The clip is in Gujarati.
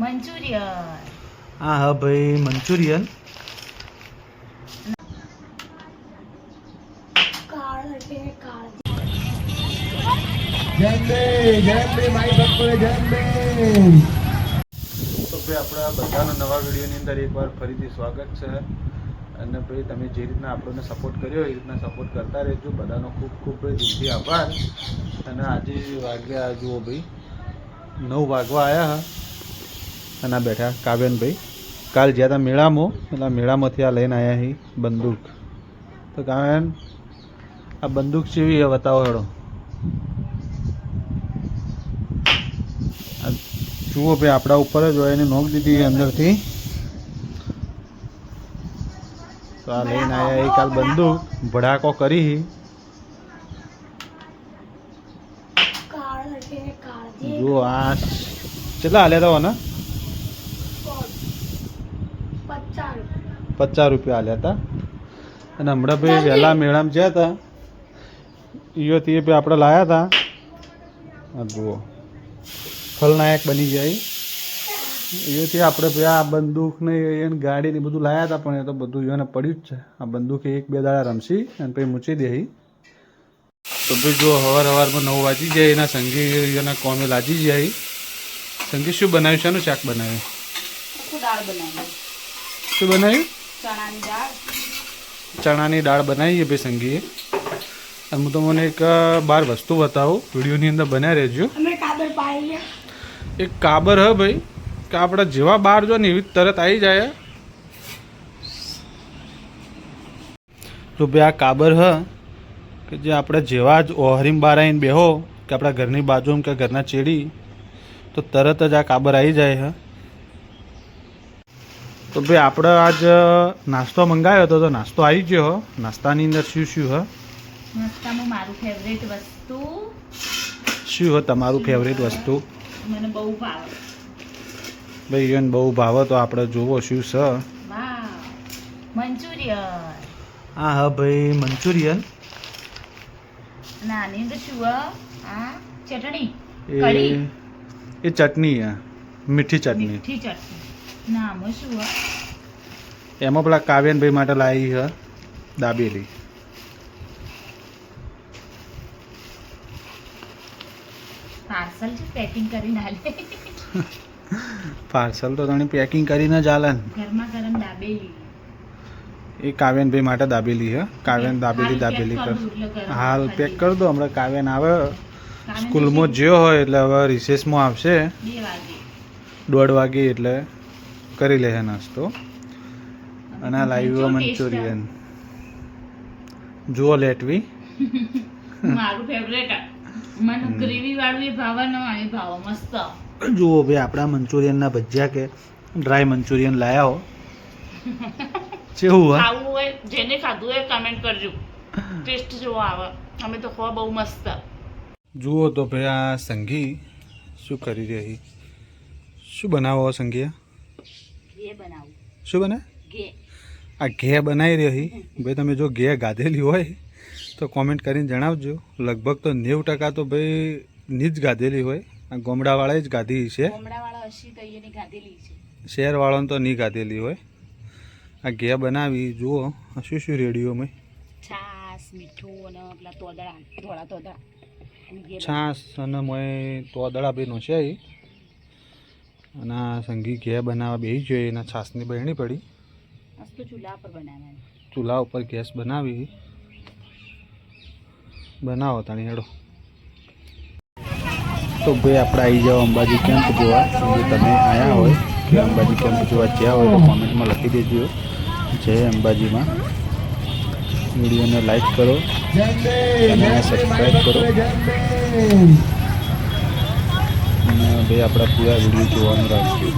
મંચુરિયન આ હા ભાઈ મંચુરિયન તો ભાઈ આપણા બધાના નવા વિડીયોની અંદર એકવાર ફરીથી સ્વાગત છે. અને ભાઈ તમે જે રીતના આપણને સપોર્ટ કર્યો એ રીતના સપોર્ટ કરતા રહેજો. બધાનો ખૂબ ખૂબ દિલથી આભાર. અને આજે વાગ્યા જુઓ ભાઈ. નવ વાગવા આવ્યા હા. અને બેઠા કાવ્યનભાઈ. કાલ જ્યાં હતા મેળામાં, એટલે મેળામાંથી આ લઈને આવ્યા હી બંદૂક. તો કાવ્યન, આ બંદૂક જેવી છે બતાવો હેડો. જુઓ ભાઈ, આપણા ઉપર જ હોય એને નોક દીધી અંદરથી. તો આ લઈને આવ્યા એ કાલ બંદૂક, ભડાકો કરી હી. જુઓ આ કેટલા હાલ્યા હતા ઓના? પચાસ રૂપિયા હાલ્યા હતા અને હમણાં ભાઈ વહેલા મેળામાં જ્યાં હતા ઈયોથી ભાઈ આપણે લાયા હતા જુઓ ખલનાયક બની જાય એથી આપણે ભાઈ આ બંદૂક ને એને ગાડી ને બધું લાયા હતા પણ એ તો બધું એને પડ્યું જ છે. આ બંદૂક એક બે દાડા રમશી અને પછી મૂચી દે તો ભાઈ જો હવાર હવારમાં નવ વાજી જાય એના સંગી એના કોમે લાજી જાય સંગી શું બનાવ્યું? છે શાક બનાવ્યું? શું બનાવ્યું? ચણાની દાળ. બનાવી ભાઈ સંગીએ. અને હું તમને એક બાર વસ્તુ બતાવું. વિડીયોની અંદર બન્યા રહેજો. એક કાબર હ ભાઈ કે આપણા જેવા બહાર જો ને એવી તરત આવી જાય. તો ભાઈ આ કાબર હ કે જે આપણે જેવા જ ઓહરીમ બહાર આવીને બેહો કે આપણા ઘરની બાજુમાં કે ઘરના ચેડી તો તરત જ આ કાબર આવી જાય હ? તો ભાઈ આપણે આજ નાસ્તો મંગાવ્યો હતો તો નાસ્તો આવી ગયો હો. નાસ્તાની અંદર શું શું હ? નાસ્તામાં મારું ફેવરેટ વસ્તુ. શું હ તમારું ફેવરેટ વસ્તુ? મને બહુ ભાવે. ભાઈ એને બહુ ભાવે તો આપણે જોવો શું છે. મંચુરિયન. આ હા ભાઈ મંચુરિયન. આ ચટણી એ કઢી. એ ચટણી હે મીઠી ચટણી. મીઠી ચટણી. ના શું એમાં પેલા કાવ્યનભાઈ માટે લાવી છે દાબેલી. પાર્સલ છે પેકિંગ કરીને આલે. પાર્સલ તો તને પેકિંગ કરીને જ આલે ને. ગરમા ગરમ દાબેલી. એ કાવ્યનભાઈ માટે દાબેલી છે કાવ્યન દાબેલી દાબેલી કર હાલ પેક કરી દો હમણાં કાવ્યન આવે. સ્કૂલમાં જ્યો હોય એટલે હવે રિસેસમાં આવશે. દોઢ વાગે એટલે કરી લે નાસ્તો. અને આ લાઈવ મંચુરિયન. જુઓ લેટવી. મારું ફેવરેટ મને ગ્રેવી વાળું એ ભાવે ન એ ભાવે મસ્ત. જુઓ ભાઈ આપણા મંચુરિયનના ભજીયા કે ડ્રાય મંચુરિયન લાયા હો. કેવું હોય? ખાવું હોય જેને ખાધું હોય કમેન્ટ કરજો. ટેસ્ટ જેવો આવે. અમે તો ખવા બહુ મસ્ત. જુઓ તો ભાઈ આ સંઘી શું કરી રહી? શું બનાવો સંઘી ઘે બનાવું. શું બને? ઘે. આ ઘે બનાવી રહી? ભાઈ તમે જો ઘે ગાધેલી હોય તો કોમેન્ટ કરીને જણાવજો. લગભગ તો નેવું ટકા તો ભાઈ ની જ ગાધેલી હોય. આ ગોમડાવાળાએ જ ગાધી છે. શહેરવાળાને તો નહીં ગાધેલી હોય. આ ઘે બનાવી જુઓ આ શું શું રેડિયોમાં છાસ મીઠું અને પેલા તોદડા ધોળા ઘે છાસ અને મેં તોદળા બી નોસ્યાઈ અને આ સંગી ઘે બનાવવા બે જોઈએ એના છાસની બહેણી પડી. ચૂલા પર બનાવવાની ચૂલા ઉપર ગેસ બનાવી. બનાવો તાણી હેડો. તો ભાઈ આપણે આવી જાઓ અંબાજી કેમ્પ જોવા. જો તમે આવ્યા હોય કે અંબાજી કેમ્પ જોવા જ્યાં હોય તો કોમેન્ટમાં લખી દેજો. જય અંબાજીમાં. વિડીયોને લાઈક કરો ચેનલને સબસ્ક્રાઈબ કરો. અને ભાઈ, આપણા પૂરા વીડિયો જોવાનું રાખજો.